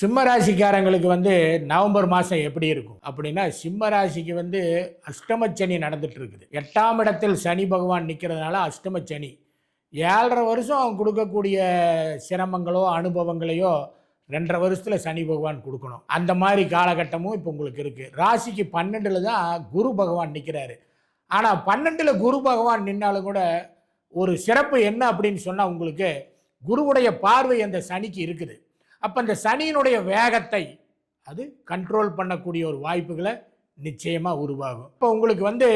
சிம்ம ராசிக்காரங்களுக்கு வந்து நவம்பர் மாதம் எப்படி இருக்கும்? அப்படின்னா சிம்ம ராசிக்கு வந்து அஷ்டம சனி நடந்துட்டு இருக்குது எட்டாம் இடத்தில் சனி பகவான் நிற்கிறதுனால அஷ்டம சனி ஏழரை வருஷம் அவங்க கொடுக்கக்கூடிய சிரமங்களோ அனுபவங்களையோ ரெண்டரை வருஷத்தில் சனி பகவான் கொடுக்கணும். அந்த மாதிரி காலகட்டமும் இப்போ உங்களுக்கு இருக்குது ராசிக்கு பன்னெண்டில் தான் குரு பகவான் நிற்கிறாரு ஆனால் பன்னெண்டில் குரு பகவான் நின்னாலும் கூட ஒரு சிறப்பு என்ன அப்படின்னு சொன்னால் உங்களுக்கு குருவுடைய பார்வை அந்த சனிக்கு இருக்குது. அப்போ இந்த சனியினுடைய வேகத்தை அது கண்ட்ரோல் பண்ணக்கூடிய ஒரு வாய்ப்புகளை நிச்சயமாக உருவாகும். இப்போ உங்களுக்கு வந்து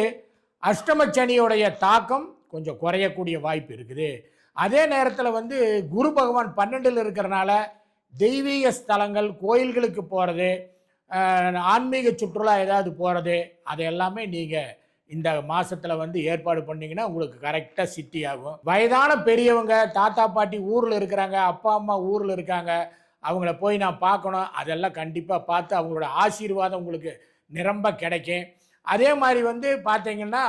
அஷ்டம சனியுடைய தாக்கம் கொஞ்சம் குறையக்கூடிய வாய்ப்பு இருக்குது. அதே நேரத்தில் வந்து குரு பகவான் பன்னெண்டில் இருக்கிறனால தெய்வீக ஸ்தலங்கள் கோயில்களுக்கு போகிறது ஆன்மீக சுற்றுலா ஏதாவது போகிறது அது எல்லாமே நீங்கள் இந்த மாதத்தில் வந்து ஏற்பாடு பண்ணிங்கன்னா உங்களுக்கு கரெக்டாக சிட்டி ஆகும் வயதான பெரியவங்க தாத்தா பாட்டி ஊரில் இருக்கிறாங்க அப்பா அம்மா ஊரில் இருக்காங்க அவங்கள போய் நான் பார்க்கணும். அதெல்லாம் கண்டிப்பாக பார்த்து அவங்களோட ஆசீர்வாதம் உங்களுக்கு நிரம்ப கிடைக்கும். அதே மாதிரி வந்து பார்த்தீங்கன்னா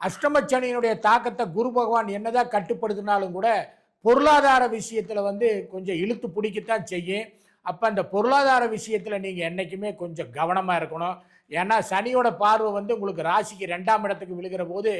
அஷ்டமச்சனியினுடைய தாக்கத்தை குரு பகவான் என்னதான் கட்டுப்படுத்தினாலும் கூட பொருளாதார விஷயத்தில் வந்து கொஞ்சம் இழுத்து பிடிக்கத்தான் செய்யும். அப்போ அந்த பொருளாதார விஷயத்தில் நீங்கள் என்றைக்குமே கொஞ்சம் கவனமாக இருக்கணும். ஏன்னா சனியோட பார்வை வந்து உங்களுக்கு ராசிக்கு ரெண்டாம் இடத்துக்கு விழுகிற போது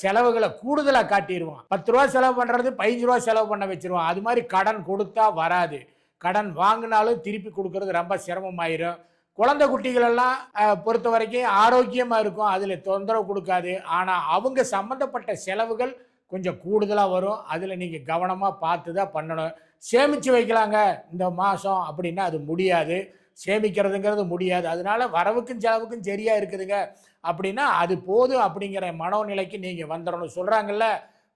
செலவுகளை கூடுதலாக காட்டிடுவான் பத்து ரூபா செலவு பண்ணுறது பதினஞ்சு ரூபா செலவு பண்ண வச்சுருவான். அது மாதிரி கடன் கொடுத்தா வராது. கடன் வாங்கினாலும் திருப்பி கொடுக்கறது ரொம்ப சிரமமாயிரும். குழந்தை குட்டிகளெல்லாம் பொறுத்த வரைக்கும் ஆரோக்கியமாக இருக்கும். அதில் தொந்தரவு கொடுக்காது. ஆனால் அவங்க சம்மந்தப்பட்ட செலவுகள் கொஞ்சம் கூடுதலாக வரும். அதில் நீங்கள் கவனமாக பார்த்து தான் பண்ணணும். சேமித்து வைக்கலாங்க. இந்த மாதம் அப்படின்னா அது முடியாது. சேமிக்கிறதுங்கிறது முடியாது. அதனால வரவுக்கும் செலவுக்கும் சரியாக இருக்குதுங்க. அப்படின்னா அது போதும் அப்படிங்கிற மனோநிலைக்கு நீங்கள் வந்துடணும். சொல்கிறாங்கல்ல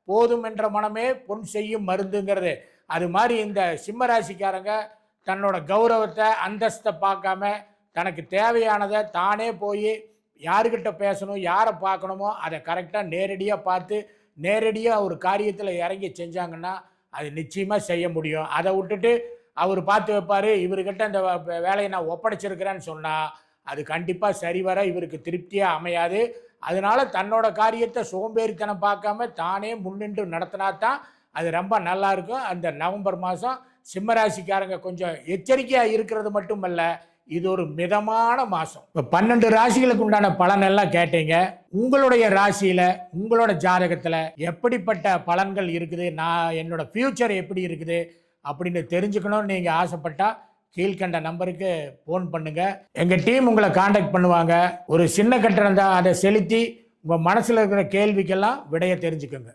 போதும் என்ற மனமே பொன் செய்யும் மருந்துங்கிறது. அது மாதிரி இந்த சிம்ம ராசிக்காரங்க தன்னோட கௌரவத்தை அந்தஸ்தை பார்க்காம தனக்கு தேவையானதை தானே போய் யாருக்கிட்ட பேசணும் யாரை பார்க்கணுமோ அதை கரெக்டாக நேரடியாக பார்த்து நேரடியாக ஒரு காரியத்தில் இறங்கி செஞ்சாங்கன்னா அது நிச்சயமாக செய்ய முடியும். அதை விட்டுட்டு அவர் பார்த்து வைப்பார் இவர்கிட்ட இந்த வேலையை நான் ஒப்படைச்சிருக்கிறேன்னு சொன்னால் அது கண்டிப்பாக சரிவர இவருக்கு திருப்தியாக அமையாது. அதனால தன்னோட காரியத்தை சோம்பேறித்தனம் பார்க்காம தானே முன்னின்று நடத்தினா தான் அது ரொம்ப நல்லா இருக்கும் அந்த நவம்பர் மாதம் சிம்மராசிக்காரங்க கொஞ்சம் எச்சரிக்கையாக இருக்கிறது மட்டுமல்ல இது ஒரு மிதமான மாதம் இப்போ பன்னெண்டு ராசிகளுக்கு உண்டான பலனெல்லாம் கேட்டீங்க. உங்களுடைய ராசியில் உங்களோட ஜாதகத்தில் எப்படிப்பட்ட பலன்கள் இருக்குது? நான் என்னோட ஃப்யூச்சர் எப்படி இருக்குது? அப்படின்னு தெரிஞ்சுக்கணும்னு நீங்கள் ஆசைப்பட்டால் கீழ்கண்ட நம்பருக்கு ஃபோன் பண்ணுங்கள் எங்கள் டீம் உங்களை காண்டாக்ட் பண்ணுவாங்க. ஒரு சின்ன கட்டணம் தான். அதை செலுத்தி உங்கள் மனசில் இருக்கிற கேள்விக்கெல்லாம் விடையை தெரிஞ்சுக்கோங்க.